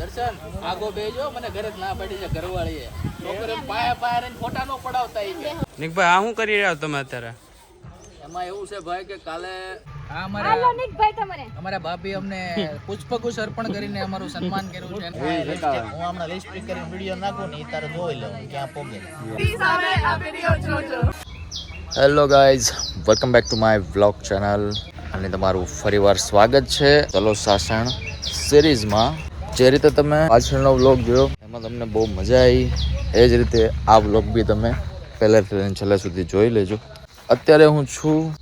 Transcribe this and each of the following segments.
દર્શન આગો બેજો મને ઘરે જ ના પડી છે ઘરવાળીએ. છોકરીઓ પાયા પાયા રહીને ફોટા નો પડાવતા એ નિકભાઈ આ શું કરી રહ્યા તમે અત્યારે? એમાં એવું છે ભાઈ કે કાલે આ હાલો અમારા અમારા ભાભી અમને પુષ્પગુચ્છ અર્પણ કરીને અમારું સન્માન કર્યું છે. હું હમણાં લિસ્ટ કરીને વીડિયો નાખું ને તારે જોઈ લઉં ક્યાં પોગે. Hello guys welcome back to my vlog channel અને તમારું ફરીવાર સ્વાગત છે. ચલો સાસણ સિરીઝમાં જે રીતે તમે પાછળનો વ્લોગ જોયો, એમાં તમને બહુ મજા આવી એ જ રીતે આ વ્લોગ બી તમે પહેલાંથી લઈને છેલ્લે સુધી જોઈ લેજો. અત્યારે હું છું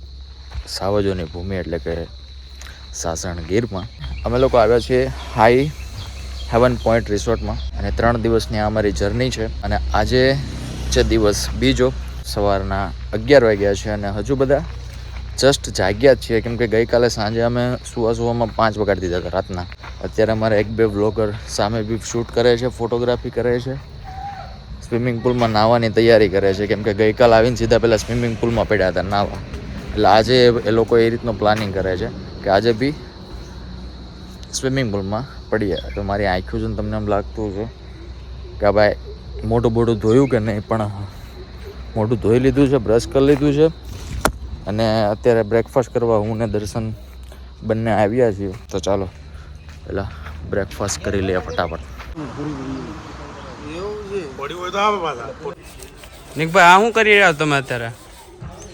સાવજોની ભૂમિ, એટલે કે સાસણ ગીરમાં. અમે લોકો આવ્યા છીએ હાઈ હેવન પોઈન્ટ રિસોર્ટમાં અને ત્રણ દિવસની આ અમારી જર્ની છે. અને આજે છે દિવસ બીજો, સવારના અગિયાર વાગ્યા છે અને હજુ બધા જસ્ટ જાગ્યા જ છીએ. કેમ કે ગઈકાલે સાંજે અમે સુવા સુવામાં પાંચ વગાડી દીધા હતા રાતના. અત્યારે અમારે એક બે વ્લોગર સામે બી શૂટ કરે છે ફોટોગ્રાફી કરે છે. સ્વિમિંગ પુલમાં નાહવાની તૈયારી કરે છે, કેમ કે ગઈકાલ આવીને સીધા પહેલાં સ્વિમિંગ પુલમાં પડ્યા હતા નાહવા. એટલે આજે એ- લોકો એ રીતનું પ્લાનિંગ કરે છે કે આજે બી સ્વિમિંગ પુલમાં પડીએ. તો મારી આંખો જોઈને તમને એમ લાગતું છે કે ભાઈ મોટું મોટું ધોયું કે નહીં, પણ મોઢું ધોઈ લીધું છે બ્રશ કરી લીધું છે. અને અત્યારે બ્રેકફાસ્ટ કરવા હું ને દર્શન બંને આવ્યા છીએ. તો ચાલો. પહેલાં બ્રેકફાસ્ટ કરી લઈએ ફટાફટ. નિકભાઈ આ શું કરી રહ્યા તમે અત્યારે?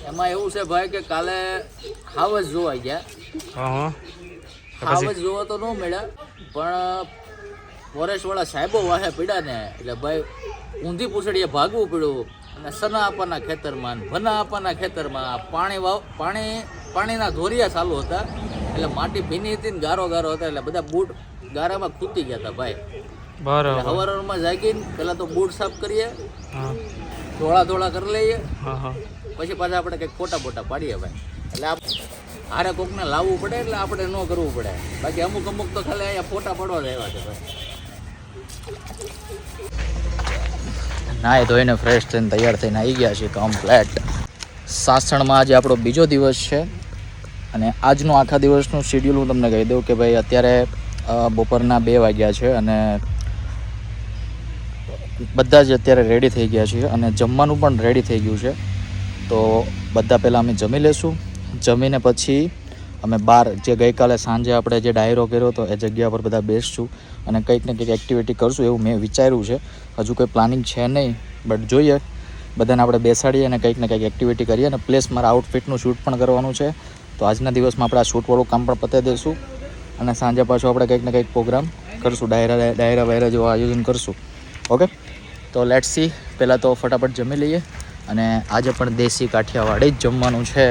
એમાં એવું છે ભાઈ કે કાલે હાવજ જોવા ગયા. હા હા હાવજ જોવા તો ન મળ્યા પણ ફોરેસ્ટ વાળા સાહેબો વાહે પીડા ને એટલે ભાઈ ઊંધી પૂછડીએ ભાગવું પડ્યું. અને સના આપવાના ખેતરમાં ને ભના આપવાના ખેતરમાં પાણી વાવ પાણી પાણીના ધોરિયા ચાલુ હતા. એટલે માટી ભીની હતી ને ગારો ગારો હતા એટલે બધા બૂટ ગારામાં ખૂટી ગયા હતા ભાઈ. બરાબર. હવારમાં જાગીને પહેલાં તો બૂટ સાફ કરીએ ધોળા ધોળા કરી લઈએ. પછી પાછા આપણે કંઈક ફોટા ફોટા પાડીએ ભાઈ. એટલે આપ હારે કોકને લાવવું પડે એટલે આપણે ન કરવું પડે. બાકી અમુક અમુક તો ખાલી અહીંયા ફોટા પડવા જ આવ્યા છે ભાઈ. નાય ધોઈને ફ્રેશ થઈને તૈયાર થઈને આવી ગયા છે કમ્પ્લેટ સાસણમાં આજે આપણો બીજો દિવસ છે. અને આજનું આખા દિવસનું શેડ્યુલ હું તમને કહી દઉં કે ભાઈ અત્યારે બપોરના બે વાગ્યા છે અને બધા જ અત્યારે રેડી થઈ ગયા છીએ અને જમવાનું પણ રેડી થઈ ગયું છે. તો બધા પહેલાં અમે જમી લેશું. જમીને પછી અમે બહાર જે ગઈકાલે સાંજે આપણે જે ડાયરો કર્યો હતો, એ જગ્યા પર બધા બેસશું અને કંઈક ને કંઈક એક્ટિવિટી કરશું એવું મેં વિચાર્યું છે. હજુ કોઈ પ્લાનિંગ છે નહીં બટ જોઈએ. બધાને આપણે બેસાડીએ અને કંઈક ને કંઈક એક્ટિવિટી કરીએ અને પ્લેસ મારા આઉટફિટનું શૂટ પણ કરવાનું છે. તો આજના દિવસમાં આપણે આ શૂટવાળું કામ પણ પતાવી દઈશું અને સાંજે પાછું આપણે કંઈક ને કંઈક પ્રોગ્રામ કરશું. ડાયરા ડાયરા વાયરા જેવું આયોજન કરશું. ઓકે? તો લેટ સી પહેલાં તો ફટાફટ જમી લઈએ અને આજે પણ દેશી કાઠિયાવાડી જ જમવાનું છે.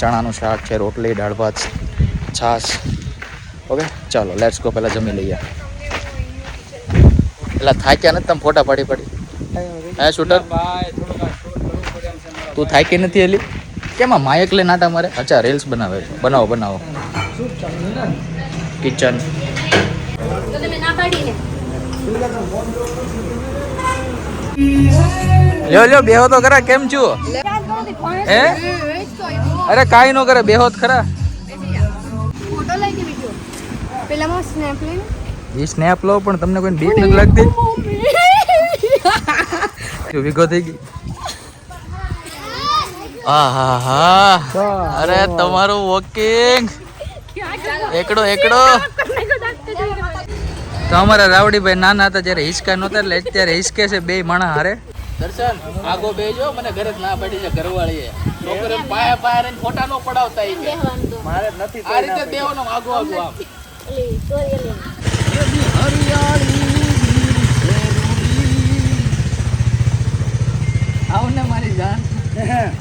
ચણાનું શાક છે રોટલી દાળ ભાત છાશ. ઓકે? ચાલો લેટ્સ ગો પહેલાં જમી લઈએ. પેલા થાક્યા નથી? તમે ફોટા પાડી પાડી. હે શૂટર તું થાકી નથી એલી કેમ માયક લે નાટા મારે અચ્છા રીલ્સ બનાવે છે. બનાવો બનાવો. કિચન લ્યો લ્યો બેહો તો ખરા. કેમ છો? હે? અરે કાંઈ નો કરે બેહો તો ખરા. ફોટો લઈ વિડિયો પેલામાં સ્નેપ લઈને એ સ્નેપ લો પણ તમને કોઈ બીક નથી લાગતી? વિગો થઈ ગઈ. આહા અરે તમારું વોકિંગ એકડો એકડો. તો અમારા રાવડીભાઈ નાના હતા જ્યારે હિંચકા નહોતા એટલે અત્યારે હિંચકે છે બે માણા હારે. દર્શન આગો બેજો મને ઘરે જ ના પડી છે ઘરવાળીએ. છોકરીઓ પાયા પાયા રહીને ફોટા નો પડાવતા આ રીતે આગો આગો આમ. આવ ને મારી જાન.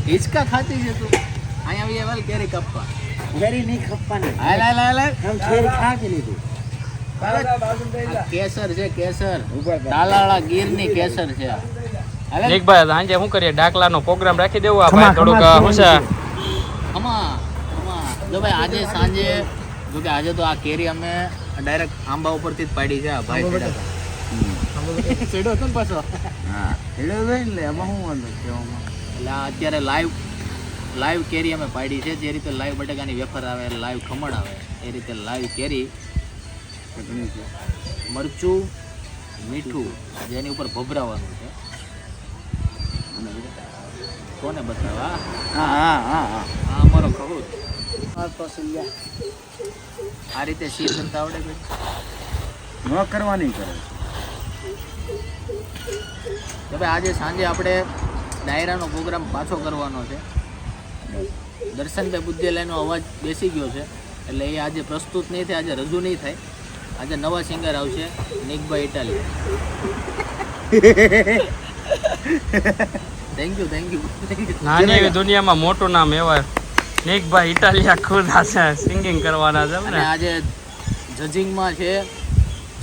હિચકા ખાતી છે તું. અહીંયા આવી એવાલ કેરી કપ્પા કેરી નહીં ખપવાની હાલ હાલ હાલ. આમ કેરી ખાવી લીધું. કેસર છે કેસર. તાલાળા ગીરની કેસર છે? નિકભાઈ સાંજે શું કરીએ? ડાકલાનો પ્રોગ્રામ રાખી દેવો આ ભાઈ થોડુંક શું છે? આમાં આમાં જો ભાઈ આજે સાંજે જો કે આજે તો આ કેરી અમે ડાયરેક્ટ આંબા ઉપરથી જ પાડી છે આ ભાઈ છેડો હતા. હતો ને પાછો? હા એટલે એટલે એમાં શું વાંધો કહેવામાં એટલે આ અત્યારે લાઈવ લાઈવ કેરી અમે પાડી છે. જે રીતે લાઈવ બટાકાની વેફર આવે લાઈવ ખમણ આવે એ રીતે લાઈવ કેરી મરચું મીઠું જેની ઉપર ભભરાવાનું છે. કોને બતાવવા હા હા હા હા. આ અમારો ખબર આ રીતે શીર કરતા આવડે કે ન કરવાની કરે. હવે આજે સાંજે આપણે ડાયરાનો પ્રોગ્રામ પાછો કરવાનો છે. દર્શનભાઈ બુદ્ધેલાયનો અવાજ બેસી ગયો છે. એટલે એ આજે પ્રસ્તુત નહીં થાય આજે રજૂ નહીં થાય. આજે નવા સિંગર આવશે નિકભાઈ Italy thank you thank you નાની દુનિયામાં મોટું નામ એવા નિકભાઈ ઇટાલિયા ખુદ છે સિંગિંગ કરવાના છે અને ને આજે જજિંગમાં છે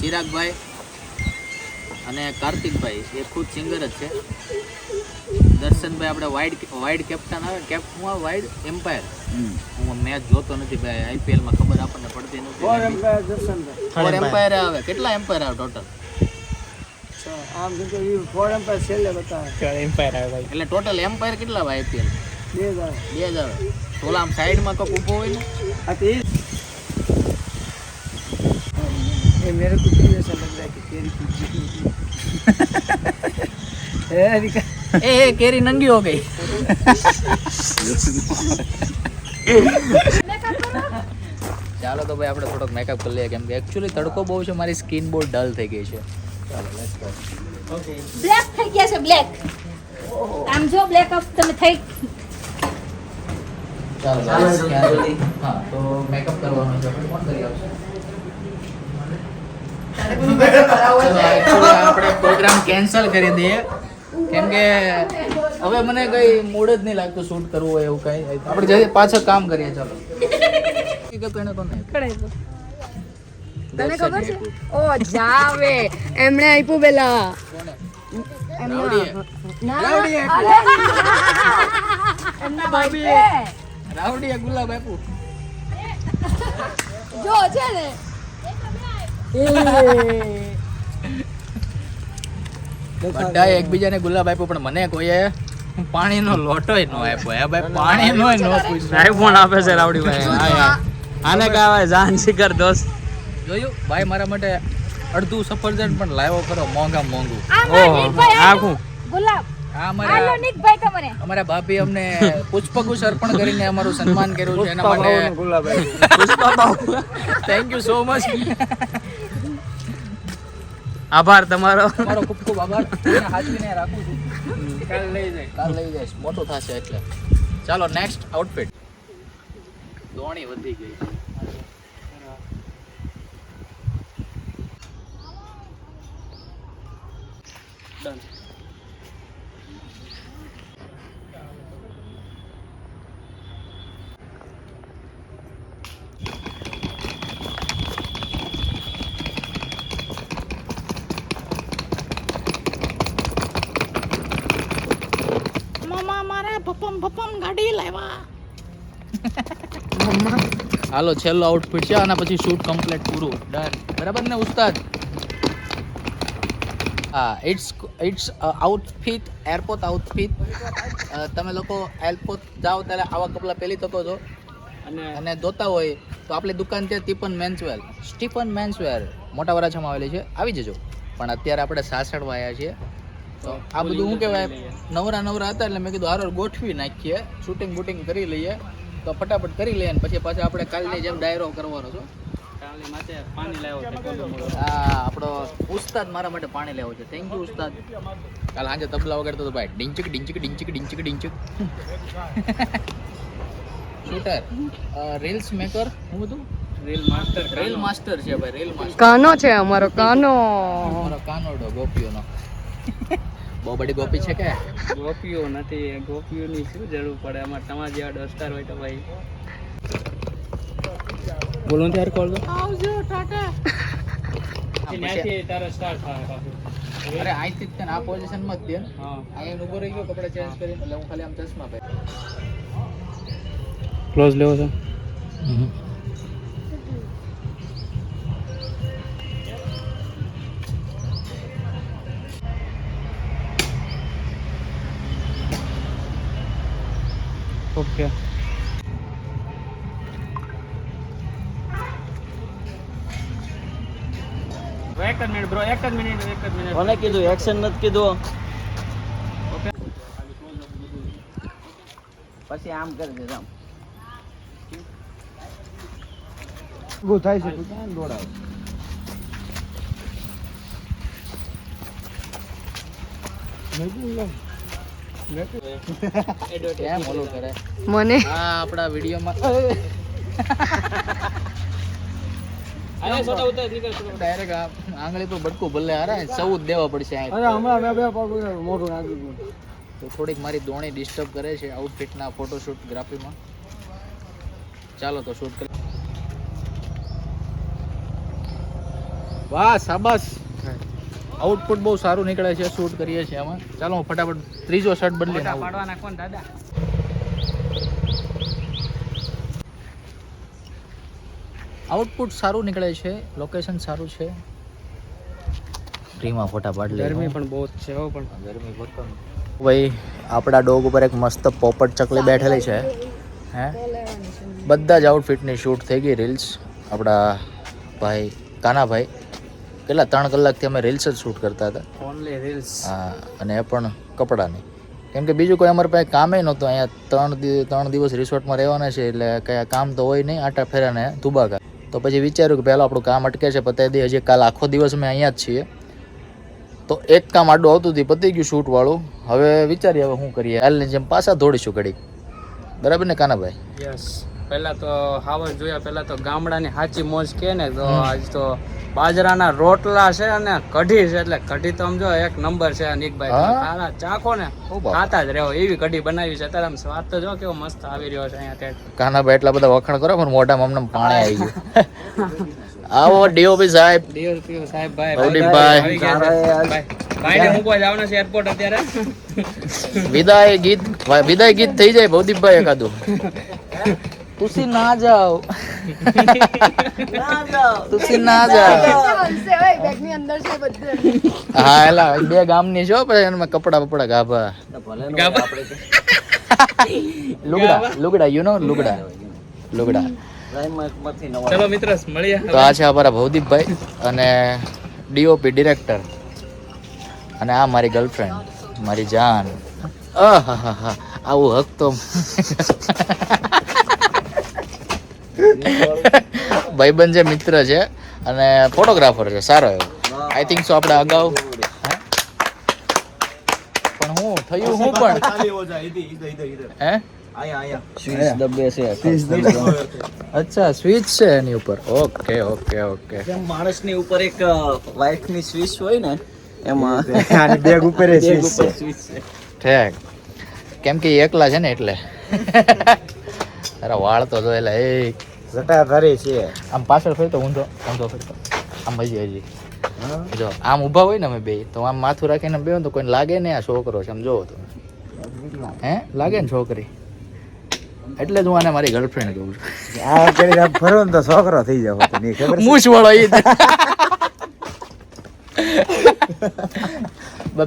ચિરાગભાઈ અને કાર્તિકભાઈ. એ ખુદ સિંગર જ છે. દર્શનભાઈ આપણે વાઇડ વાઇડ કેપ્ટન આવે કેપ્ટમાં વાઇડ એમ્પાયર હું મેચ જોતો નથી ભાઈ આઈપીએલમાં ખબર આપણને પડતી નથી ફોર એમ્પાયર આવે. કેટલા એમ્પાયર આવે ટોટલ એટલે ટોટલ એમ્પાયર કેટલા આવે આઈપીએલ બે જ આવે. ઓલા આમ સાઈડમાં કોક ઊભો હોય ને? એ એ કેરી નંગી હો ગઈ. ચાલો તો ભાઈ આપણે થોડોક મેકઅપ કરી લઈએ. કેમ કે એકચ્યુઅલી તડકો બહુ છે મારી સ્કિન બહુ ડલ થઈ ગઈ છે. ચાલો લેટ્સ ગો બ્લેક થઈ ગયા છે બ્લેક આમ જો બ્લેક અપ તમે થઈ ચાલો હા તો મેકઅપ કરવાનો છે. આપણે કોણ કરી આવશે? આપણે પ્રોગ્રામ કેન્સલ કરી દઈએ. કેમ કે હવે મને કઈ મૂડ જ નહીં લાગતું શૂટ કરવું હોય એવું કઈ. આપણે જઈએ પાછળ કામ કરીએ ચાલો? તને ખબર છે? ઓ જાવે. એમણે આપ્યું પેલા. રાવડીએ. ગુલાબ આપ્યું. જો છે ને. બધાએ એકબીજાને ગુલાબ આપ્યો પણ મને કોઈએ પાણીનો લોટોય નો આપ્યો. હે ભાઈ પાણીનો ન પૂછ્યું. આઈફોન આપે છે રાવડી ભાઈ. આને કહેવાય જાન શિખર દોસ્ત. જોયું? ભાઈ મારા માટે અડધું સફરજન પણ લાવ્યો ખરો મોંઘા મોંઘું. ઓહો આખું ગુલાબ. અમારા બાપી ભાભી અમને પુષ્પગુચ્છ અર્પણ કરીને અમારું સન્માન કર્યું છે એના માટે થેન્ક યુ સો મચ આભાર તમારો. તમારો ખૂબ ખૂબ આભાર. હાજરીને હાચવીને રાખું છું. કાલ લઈ જાય. કાલ લઈ જઈશ મોટું થશે એટલે. ચાલો નેક્સ્ટ આઉટફિટ દોણી વધી ગઈ છે હાલો છેલ્લો આઉટફિટ છે આના પછી શૂટ કમ્પ્લીટ પૂરું. ડન બરાબર ને ઉસ્તાદ? હા it's it's outfit airport outfit તમે લોકો એરપોર્ટ જાઓ ત્યારે આવા કપડાં પહેરી શકો છો. અને ધોતા જોતા હોય તો આપણી દુકાન છે ટીપન મેન્સવેર સ્ટીફન મેન્સવેર મોટા વરાછામાં આવેલી છે. આવી જજો. પણ અત્યારે આપણે સાસણમાં આવ્યા છીએ. તો આ બધું શું કહેવાય? નવરા નવરા હતા એટલે મેં કીધું હારો ગોઠવી નાખીએ. શૂટિંગ બૂટિંગ કરી લઈએ. તો ફટાફટ કરી લઈએ પછી પાછા આપણે કાલની જેમ ડાયરો કરવાનો છો. આ આપણો ઉસ્તાદ મારા માટે પાણી લેવો છે. થેન્ક યુ ઉસ્તાદ. કાલ સાંજે તબલા વગાડતો તો ભાઈ. ડિંચક ડિંચક ડિંચક ડિંચક ડિંચક. શૂટર રીલ્સ મેકર હું બધું? રીલ માસ્ટર રેલ માસ્ટર છે ભાઈ રેલ માસ્ટર કાનો છે અમારો કાનો. કાનો ડો ગોપીઓનો. બહુ બડી ગોપી છે કે? ગોપીઓ નથી ગોપીઓની શું જરૂર પડે? અમારે તમારા જેવા દોસ્તાર હોય તો ભાઈ. બોલો ત્યારે કોલ આવજો ટાટા. પછી- તારે સ્ટાર્ટ થાય પાછું. અરે અહીંથી તને આ પોઝિશનમાં જ દે. હા. અહીંયા ઊભો રહી ગયો કપડા ચેન્જ કરીને એટલે હું ખાલી આમ ચશ્મા પહેર. ક્લોઝ લેવો છે? ઓકે એક જ મિનિટ બ્રો એક જ મિનિટ એક જ મિનિટ કોને કીધું? એક્શન નથી કીધું. પછી આમ કરી દે આમ કેમ થાય છે. મને આપણા વિડીયોમાં અરે હા આપણા વિડીયોમાં. છોટા. ડાયરેક્ટ આંગળી પર બટકું ભલે હારે સૌ જ દેવા પડશે આ તો થોડીક મારી દોણી ડિસ્ટર્બ કરે છે આઉટફિટના ફોટોશૂટ ગ્રાફીમાં ચાલો તો શૂટ કરી. વાહ શાબાશ. આઉટપુટ બહુ સારું નીકળે છે શૂટ કરીએ છીએ આમાં ચાલો હું ફટાફટ ત્રીજો શર્ટ બદલી ફોટા આવું. પાડવાના દાદા? આઉટપુટ સારું નીકળે છે લોકેશન સારું છે. ફ્રીમાં ફોટા પાડી ગરમી પણ બહુ જ છે હો પણ. ગરમી બહુ ભાઈ આપણા ડોગ ઉપર એક મસ્ત પોપટ ચકલી બેઠેલી છે. હે? બધા જ આઉટફિટની શૂટ થઈ ગઈ રીલ્સ આપણા ભાઈ કાનાભાઈ. કેટલા ત્રણ કલાકથી અમે રીલ્સ જ શૂટ કરતા હતા. ઓનલી રીલ્સ હા અને એ પણ કપડાની કેમ કે બીજું કોઈ અમારે પાસે કામે નહોતું અહીંયા ત્રણ ત્રણ દિવસ રિસોર્ટમાં રહેવાના છે એટલે કયા કામ તો હોય નહીં આટા ફેરાને ધુબાકા. તો પછી વિચાર્યું કે પહેલાં આપણું કામ અટકે છે પતાવી દઈએ. હજી કાલ આખો દિવસ અમે અહીંયા જ છીએ. તો એક કામ આડું આવતું હતું પતી ગયું શૂટવાળું હવે વિચારીએ હવે શું કરીએ? હાલની જેમ પાછા દોડીશું ઘડીક. બરાબર ને કાનાભાઈ? યસ પહેલા તો હાવસ જોયા પહેલા તો ગામડાની સાચી મોજ કે ને તો આજ તો બાજરાના રોટલા છે અને કઢી છે એટલે કઢી તો સમજો એક નંબર છે અનિકભાઈ તમે ચાખો ને ખાતા જ રહો એવી કઢી બનાવી છે અત્યારે આમ સ્વાદ તો જો કેવો મસ્ત આવી રહ્યો છે અહીંયા કાનાભાઈ એટલા બધા વખાણ કરો પણ મોઢામાં અમને પાણી આવી ગયું. આવો ડીઓપી સાહેબ. ડીઓપી સાહેબ ભાઈ પ્રદીપભાઈ. આવી ગયા ભાઈ ભાઈને મૂકવા જવાના છે એરપોર્ટ અત્યારે. વિદાય ગીત વિદાય ગીત થઈ જાય ભવદીપભાઈ એકાદું. તુસી ના જાઓ તુસી ના જાઓ બેગની અંદર છે બધું હા એલા બે ગામની છો પછી એમાં કપડા બપડા ગાભા લુગડા લુગડા યુ નો લુગડા લુગડા ચલો મિત્ર મળીએ તો આ છે અમારા ભવદીપભાઈ અને ડીઓપી ડિરેક્ટર અને આ મારી ગર્લફ્રેન્ડ મારી જાન આવું હક તો ભાઈબંધ છે મિત્ર છે અને ફોટોગ્રાફર છે સારો એવો. આઈ થિંક સો આપણે અગાઉ પણ હું થયું હું પણ? હે? અચ્છા સ્વિચ છે એની ઉપર. Okay okay okay. માણસની ઉપર એક લાઈફની સ્વિચ હોય ને એમાં બેગ ઉપર સ્વિચ છે. ઠેક. કેમ કે એકલા છે ને એટલે. અરે વાળ તો જોયેલા એ જટાધારી છે. આમ પાછળ ફરતો ઊંધો ઊંધો ફરતો. આમ હજી હજી જો આમ ઊભા હોય ને અમે બે તો આમ માથું રાખીને બે તો કોઈને લાગે ને આ છોકરો છે આમ જોવો તો. હે? લાગે ને છોકરી? એટલે જ હું આને મારી ગર્લફ્રેન્ડ કહું છું. આ કરી આમ ફરો ને તો છોકરો થઈ જાવ તો નહીં ખબર? મૂછ વાળો એ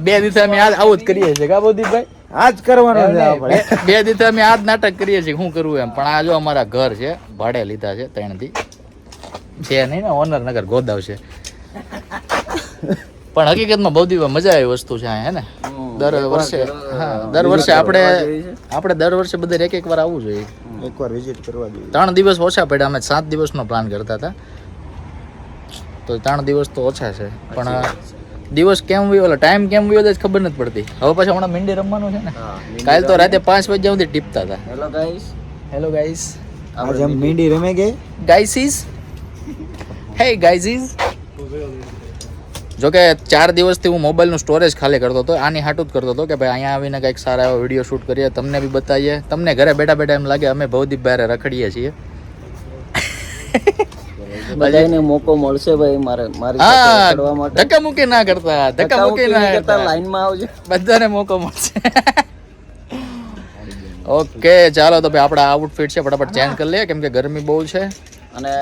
બે દિવસે અમે આ આવું જ કરીએ છીએ કા બોદીપભાઈ આ જ કરવાનો છે આપણે બે- દી દિવસે અમે આ જ નાટક કરીએ છીએ શું કરવું એમ. પણ આ જો અમારા ઘર છે ભાડે લીધા છે ત્રણથી છે નહીં ને ઓનર નગર ગોદાવ છે. પણ હકીકતમાં બહુ દિવસ મજા આવી વસ્તુ છે હે ને? દર વર્ષે હા દર વર્ષે આપણે આપણે દર વર્ષે બધે એક એક વાર આવવું જોઈએ. એકવાર વિઝિટ કરવા જોઈએ ત્રણ દિવસ ઓછા પડ્યા અમે સાત દિવસનો પ્લાન કરતા હતા. તો ત્રણ દિવસ તો ઓછા છે. પણ દિવસ કેમ વયો ઓલો ટાઈમ કેમ વયો જાય ખબર નથી પડતી. હવે પાછા હમણાં મીંડી રમવાનું છે ને. કાલ તો રાતે પાંચ વાગ્યા સુધી ટીપતા હતા. હેલો ગાઈસ હેલો ગાઈસ આજે હમ મીંડી રમે ગઈ ગાઈસીસ હે ગાઈસીસ જોકે ચાર દિવસથી હું મોબાઈલનું સ્ટોરેજ ખાલી કરતો હતો. આની હાટું જ કરતો હતો કે ભાઈ અહીંયા આવીને કંઈક સારા એવો વીડિયો શૂટ કરીએ તમને બી બતાવીએ. તમને ઘરે બેઠા બેઠા એમ લાગે અમે ભવદીપ બારે રખડીએ છીએ. બધાને મોકો મળશે ભાઈ મારે મારી સાથે હા માટે. ધક્કા મૂકી ના કરતા ધક્કા મૂકી ના કરતા કરતા. લાઈનમાં આવજો. બધાને મોકો મળશે. ઓકે ચાલો તો ભાઈ આપણા આઉટફિટ છે ફટાફટ ચેન્જ કરી લઈએ કેમ કે ગરમી બહુ છે. અને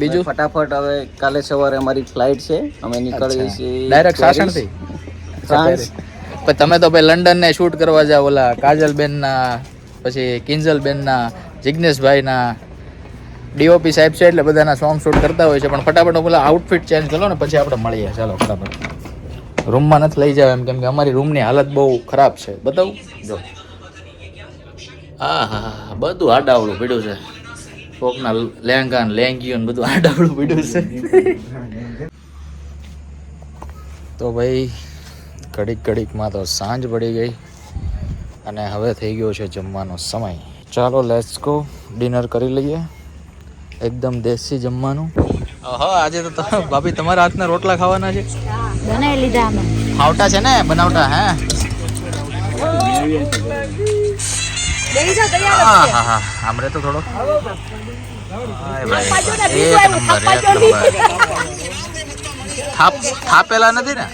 બીજું? ફટાફટ હવે કાલે સવારે અમારી ફ્લાઇટ છે અમે નીકળીએ છીએ ડાયરેક્ટ સાસણથી? ફ્રાન્સ પણ તમે તો ભાઈ લંડન ને શૂટ કરવા જાવ ઓલા કાજલ બેન ના પછી કિંજલ બેન ના જિગ્નેશભાઈ ના ડીઓપી સાહેબ છે એટલે બધાના સોંગ શૂટ કરતા હોય છે. પણ ફટાફટ પેલા આઉટફિટ ચેન્જ કરો ને, પછી આપણે મળીએ. ચાલો, ફટાફટ. રૂમમાં નથી લઈ જાવ એમ કેમ કે અમારી રૂમની હાલત બહુ ખરાબ છે. બતાવું? જો. હા હા બધું આડાવડું પીડ્યું છે. કોકના લેંગા ને લેંગીઓ ને બધું આડાવડું પીડ્યું છે. તો ભાઈ, ઘડીક ઘડીકમાં તો સાંજ પડી ગઈ અને હવે થઈ ગયો છે જમવાનો સમય. ચાલો લેટ્સ ગો ડિનર કરી લઈએ. એકદમ દેશી જમવાનું. હા આજે તો ભાભી તમારા હાથના રોટલા ખાવાના છે? બનાવી લીધા અમે. ખાવટા છે ને બનાવટા હે? બેસી હા હા હા આમરે તો થોડો. એક નંબર એક નંબર થાપ થાપેલા નથી ને?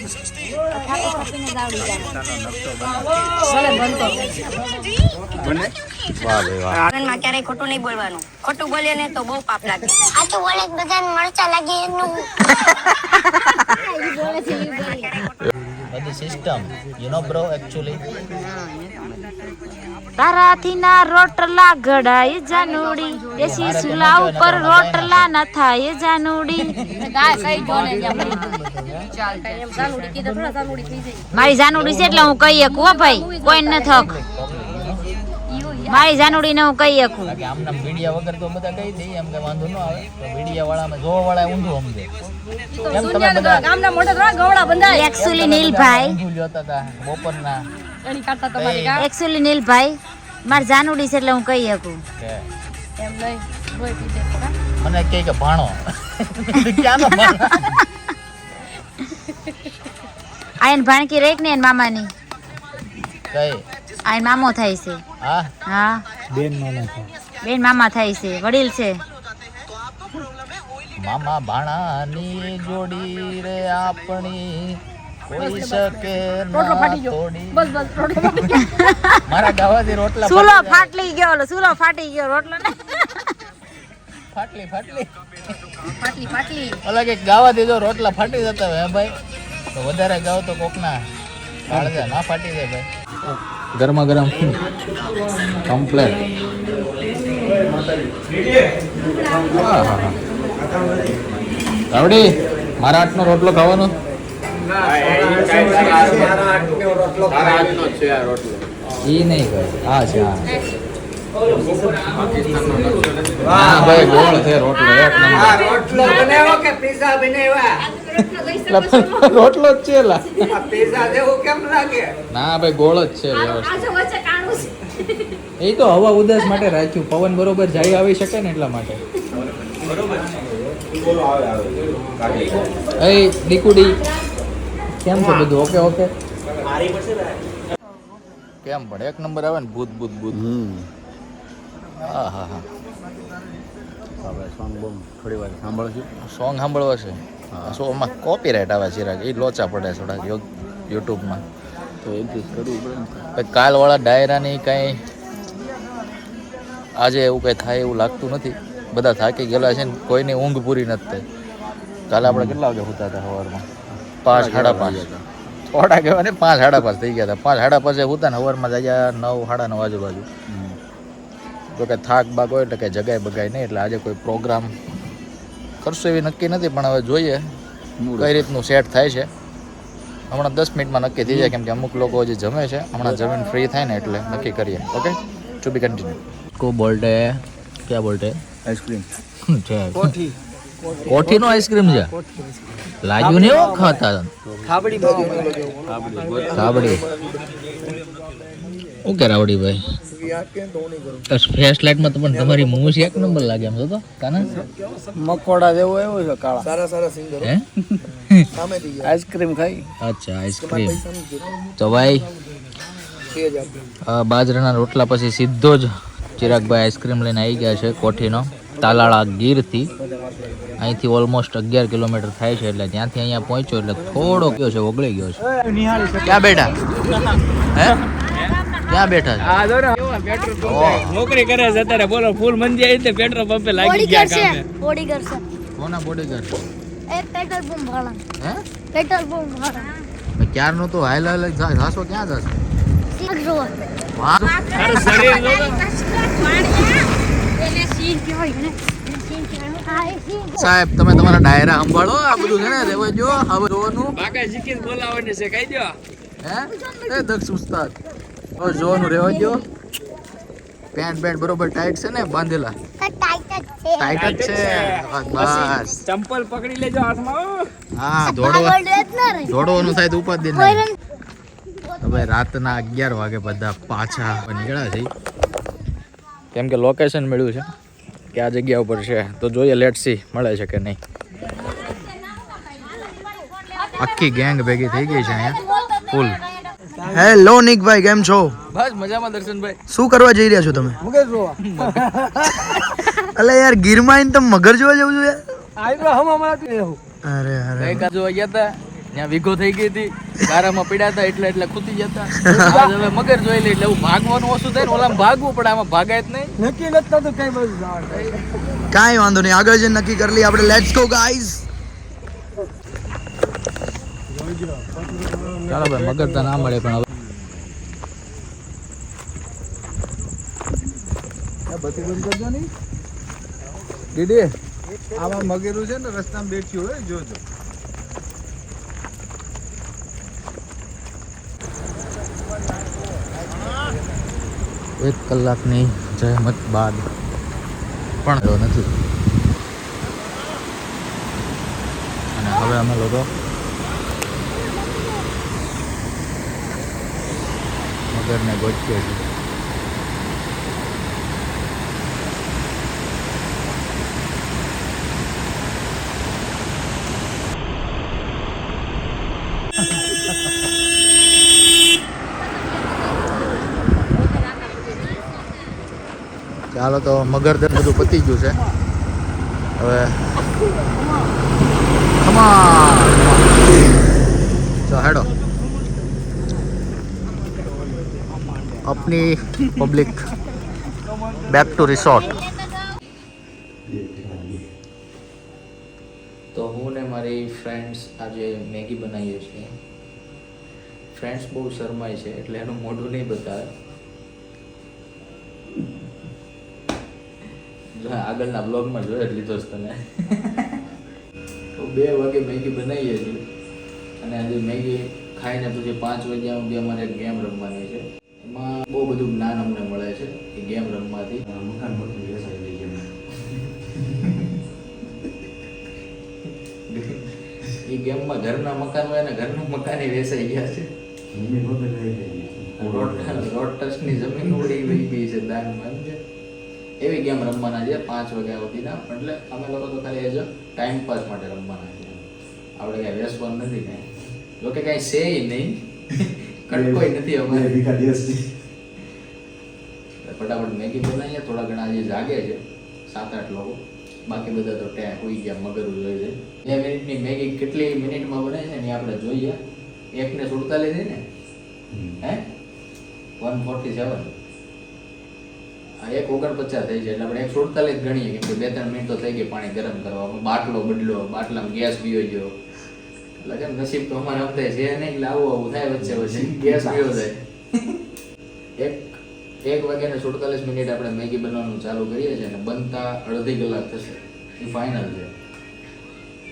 ક્યારેય ખોટું નહીં બોલવાનું. ખોટું બોલીએ ને તો બહુ પાપ લાગે. સાચું બોલે બધાને મરચા લાગે એનું. બધી system you know bro actually તારાથી ના રોટલા ઘડાય જાનુડી. દેશી સુલા ઉપર રોટલા ના થાય જાનુડી. મારી જાનુડી છે એટલે હું કહીએ શકું ભાઈ કોઈ ન થક. મારી જાનુડી ને હું કહી શકું. બાકી આમ મીડિયા વગર તો બધા કહી દઈએ એમ કે વાંધો ન આવે. તો મીડિયા વાળામાં જોવા વાળા ઊંધું સમજે કેમ તમે બધા ગામના મોટા ત્રણ ગવડા બંધાય. એક્ચ્યુઅલી નીલભાઈ. ઊંધું જોતા હતા બપોરના. એની કાઢતા તમારી ગા. એક્ચ્યુઅલી નીલભાઈ મારી જાનુડી છે એટલે હું કહી શકું. કે? એમ નહીં. મને કે કે ભાણો. ક્યાંનો ભાણો? આયન ભાણકી રેક ને એન મામાની. કઈ? આયન મામો થાય છે. હા? હા. બેન મામા થાય. બેન મામા થાય છે. વડીલ છે. મામા ભાણાની જોડી રે આપણી. કોઈ શકે રોટલો ફાટી ગયો. બસ બસ રોટલો ફાટી ગયો. મારા ગાવાથી રોટલા સુલો ફાટલી ગયો સુલો ફાટી ગયો રોટલો ને. ફાટલી ફાટલી. ફાટલી ફાટલી. ઓલા કે ગાવાથી જો રોટલા ફાટી જતા હોય ભાઈ? તો વધારે ગાવ તો કોકના કાળજા ના ફાટી જાય ભાઈ. ગરમા ગરમ કમ્પ્લેટ રાવડી મારા હાથનો રોટલો ખાવાનો? એ નહીં આ છે હા, ભાઈ, ગોળ છે રોટલો, એક નંબર. પીઝા પણ રોટલો જ છે ના ભાઈ ગોળ જ છે એ તો હવા ઉદાસ માટે રાખ્યું. પવન બરોબર જાય આવી શકે ને એટલા માટે. એ દીકુડી કેમ છે બધું? Okay okay? કેમ પણ? એક નંબર આવે ને ભૂત ભૂત ભૂત. હા હા હા. સોંગ સાંભળવા છે. સોંગમાં કોપીરાઇટ આવે ચિરાગ એ લોચા પડે થોડાક યુટ્યુબમાં. ભાઈ કાલવાળા ડાયરાની કાંઈ આજે એવું કંઈ થાય એવું લાગતું નથી. બધા થાકી ગયેલા છે ને કોઈની ઊંઘ પૂરી નથી થઈ. કાલે આપણે કેટલા વાગે હોતા હતા સવારમાં? પાંચ સાડા પાંચ. થોડા કહેવાય ને પાંચ સાડા પાંચ થઈ ગયા હતા. પાંચ સાડા પાંચે હોતા ને સવારમાં જાય નવ સાડા નવ આજુબાજુ. તો કે થાક બાક હોય એટલે કે જગાય બગાય નહીં એટલે આજે કોઈ પ્રોગ્રામ કરશું એવી નક્કી નથી પણ હવે જોઈએ કઈ રીતનું સેટ થાય છે. હમણાં દસ મિનિટમાં નક્કી થઈ જાય કેમ કે અમુક લોકો જે જમે છે હમણાં જમીન ફ્રી થાય ને એટલે નક્કી કરીએ ઓકે ટુ બી કન્ટિન્યુ કો બોલતે ક્યાં બોલ્ટે આઈસ્ક્રીમ છે. કોઠી. નો આઈસ્ક્રીમ છે? લાગ્યું ને એવું ખાતા? ખાબડી શું કે રાવડી ભાઈ? ફેસ લાઇટમાં તો પણ તમારી મૂછ એક નંબર લાગે એમ તો કાના મકોડા જેવો એવો છે કાળા. હે. આઈસ્ક્રીમ ખાઈ? અચ્છા આઈસ્ક્રીમ તો ભાઈ બાજરાના રોટલા પછી સીધો જ ચિરાગભાઈ આઈસ્ક્રીમ લઈને આવી ગયા છે કોઠીનો તાલાળા ગીરથી. અહીંથી ઓલમોસ્ટ અગિયાર કિલોમીટર થાય છે એટલે ત્યાંથી અહીંયા પહોંચ્યો એટલે થોડો ગયો છે ઓગળી ગયો છે. ક્યાં બેટા હે? ક્યાં બેઠા છે. આ જો ને નોકરી કરે છે અત્યારે બોલો ફૂલ મંદી આવી તે પેટ્રોલ પંપે લાગી ગયા કામે. બોડી કરશે કોના બોડીગાર્ડ એ પેટ્રોલ પંપ વાળા હે? પેટ્રોલ પંપ વાળા ક્યાર ક્યારનો તો હાલ હાલ જાસો ક્યાં જાસો ને સાહેબ તમે તમારા ડાયરા સંભાળો. આ બધું છે ને રેવા જો હવે જોવાનું. બાકા શીખીને બોલાવવાની છે કહી દો હે? એ દક્ષ ઉસ્તાદ. હવે જોવાનું રહેવા જો પેન્ટ પેન્ટ બરોબર ટાઈટ છે ને? બાંધેલા. ટાઈટ જ છે. બસ. ચંપલ પકડી લેજો હાથમાં હા. દોડવા દોડવાનું થાય તો ઉપર દે હવે રાતના અગિયાર વાગે બધા પાછા નીકળ્યા છે. કેમ કે લોકેશન મળ્યું છે કે આ જગ્યા ઉપર છે. તો જોઈએ લેટ સી મળે છે કે નહીં. આખી ગેંગ ભેગી થઈ ગઈ છે અહીંયા. ફૂલ હેલો નિકભાઈ કેમ છો? બસ મજામાં દર્શનભાઈ. શું કરવા જઈ રહ્યા છો તમે? અલે યાર ગીરમાં તમે મગર જોવા જવું છું યાર. અરે અરે. ગઈકાલ જોવા ગયા હતા ત્યાં વીઘો થઈ ગઈ હતી. ગારામાં પીડાતા એટલે એટલે ખૂતી જતા આજ હવે મગર જોઈ લે એટલે હું ભાગવાનું ઓછું થાય ને ઓલામાં ભાગવું પડે આમાં ભાગાય જ નહીં. કાંઈ વાંધો નહીં આગળ જઈને નક્કી કરી લઈએ. આપણે લેટ્સ ગો ગાઈઝ ચાલો ભાઈ મગર તો ના મળે પણ હવે. દીદી આમાં મગેરું છે ને રસ્તામાં બેઠ્યું હોય જોજો. એક કલાકની જહેમત બાદ પણ નથી. અને હવે અમે લોકો મગરને ગોચીએ છીએ ચાલો તો મગર દર બધું પતી ગયું છે. હવે ખમા તો હેડો આપની પબ્લિક બેક ટુ રિસોર્ટ તો હું ને મારી ફ્રેન્ડ્સ આજે મેગી બનાવીએ છીએ. ફ્રેન્ડ્સ બહુ શરમાય છે, એટલે એનું મોઢું નહીં બતાવે. આગળના બ્લોગમાં જોયે લીધો તને તો બે વાગે મેગી બનાવીએ છીએ. અને આજે મેગી ખાઈને પછી પાંચ વાગ્યા સુધી અમારે ગેમ રમવાની છે. એમાં બહુ બધું જ્ઞાન અમને મળે છે એ ગેમ રમવાથી. એ ગેમમાં ઘરના મકાન હોય અને ઘરના મકાને વેસાઈ ગયા છે. રોડ રોડ ટચની જમીન ઉડી વહી ગઈ છે દાનમાં એવી ગેમ રમવાના છે પાંચ વાગ્યા સુધીના. એટલે અમે લોકો તો ખાલી એઝ ટાઈમ પાસ માટે રમવાના છે આપણે કાંઈ વેસવાનું નથી કાંઈ. જોકે કાંઈ છે નહીં. કટકોય નથી અમારે. ફટાફટ મેગી બનાવીએ થોડા ઘણા જે જાગે છે સાત આઠ લોકો. બાકી બધા તો ત્યાં હોઈ ગયા મગર જોઈએ છે. બે મિનિટની મેગી કેટલી મિનિટમાં બને છે ને એ આપણે જોઈએ. એકને સુડતાલીસ ને? હે? વન ફોર્ટી સેવન એક ઓગણપચાસ થઈ છે એટલે આપણે એક સુડતાલીસ ગણીએ કેમ કે બે ત્રણ મિનિટ તો થઈ ગઈ પાણી ગરમ કરવામાં બાટલો બદલો બાટલામાં ગેસ પીવો ગયો. કે નસીબ તો અમારે અમથે છે નહીં એટલે આવું થાય વચ્ચે વચ્ચે. ગેસ ગયો જાય. એક એક વાગ્યાને સુડતાલીસ મિનિટ આપણે મેગી બનાવવાનું ચાલુ કરીએ છીએ અને બનતા અડધી કલાક થશે. એ ફાઇનલ છે.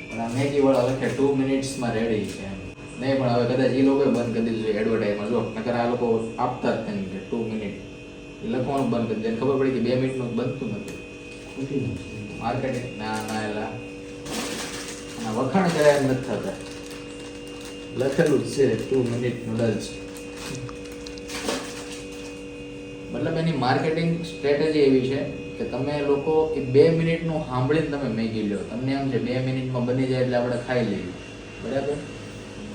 પણ આ મેગી વાળા લખે ટુ મિનિટ્સમાં રેડી છે એમ. નહીં પણ હવે કદાચ એ લોકોએ બંધ કરી દીધું છે એડવર્ટાઇઝમાં જો નકર આ લોકો આપતા જ નહીં કે ટુ મિનિટ લખવાનું બંધ કરી દે. ખબર પડી કે બે મિનિટનું બનતું નથી. માર્કેટિંગ ના ના એલા. વખાણ કર્યા એમ નથી થતા. લખેલું છે, ટુ મિનિટ નૂડલ્સ મતલબ એની માર્કેટિંગ સ્ટ્રેટેજી એવી છે કે તમે લોકો એ બે મિનિટનું સાંભળીને તમે મેગી લો તમને એમ છે, બે મિનિટમાં બની જાય એટલે આપણે ખાઈ લઈએ. બરાબર?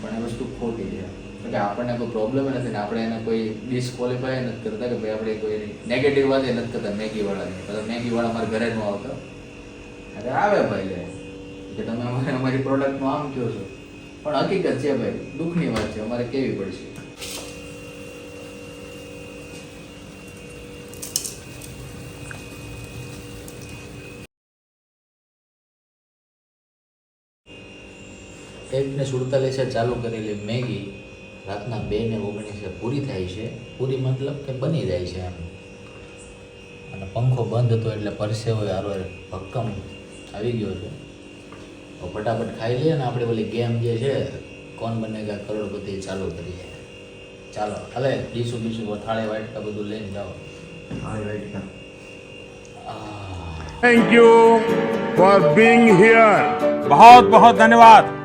પણ એ વસ્તુ ખોટી છે. એટલે આપણને કોઈ પ્રોબ્લેમ નથી ને આપણે એને કોઈ ડિસ્ક્વોલિફાય નથી કરતા કે ભાઈ આપણે કોઈ નેગેટિવ વાત એ નથી કરતા મેગીવાળાની. વાળાની મેગીવાળા મારા ઘરે ન આવતા. અરે આવે ભાઈ લે. કે તમે અમારી પ્રોડક્ટનું આમ કહો છો. પણ હકીકત છે ભાઈ, દુઃખની વાત છે, અમારે કેવી પડશે? એક ને સુડતાલીસે ચાલુ કરેલી મેગી રાતના બે ને ઓગણીસે પૂરી થાય છે. પૂરી મતલબ કે બની જાય છે એમ. અને પંખો બંધ હતો એટલે પરસેવો આરો ભક્કમ આવી ગયો છે. ફટાફટ ખાઈ લઈએ ને આપણે ઓલી ગેમ જે છે કોણ બનેગા કરોડપતિ ચાલુ કરીએ. ચાલો હવે બીસું બીસું વથાળે વાટકા બધું લઈને જાઓ. Thank you for being here બહુત બહુત ધન્યવાદ